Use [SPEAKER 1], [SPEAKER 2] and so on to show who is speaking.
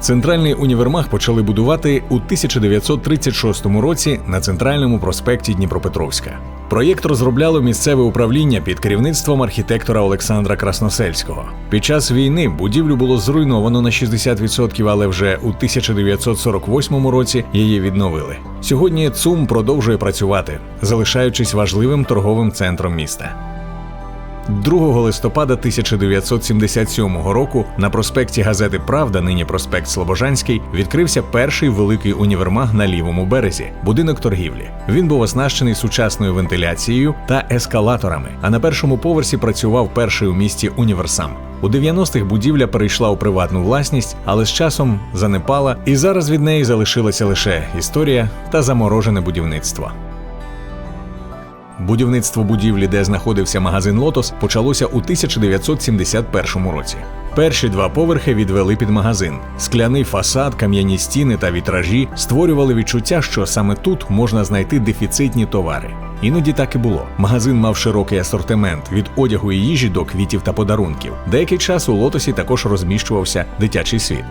[SPEAKER 1] Центральний універмаг почали будувати у 1936 році на центральному проспекті Дніпропетровська. Проєкт розробляло місцеве управління під керівництвом архітектора Олександра Красносельського. Під час війни будівлю було зруйновано на 60%, але вже у 1948 році її відновили. Сьогодні ЦУМ продовжує працювати, залишаючись важливим торговим центром міста. 2 листопада 1977 року на проспекті газети Правда, нині проспект Слобожанський, відкрився перший великий універмаг на лівому березі будинок торгівлі. Він був оснащений сучасною вентиляцією та ескалаторами. А на першому поверсі працював перший у місті універсам. У 90-х будівля перейшла у приватну власність, але з часом занепала, і зараз від неї залишилася лише історія та заморожене будівництво. Будівництво будівлі, де знаходився магазин Лотос, почалося у 1971 році. Перші два поверхи відвели під магазин. Скляний фасад, кам'яні стіни та вітражі створювали відчуття, що саме тут можна знайти дефіцитні товари. Іноді так і було. Магазин мав широкий асортимент від одягу і їжі до квітів та подарунків. Деякий час у лотосі також розміщувався дитячий світ.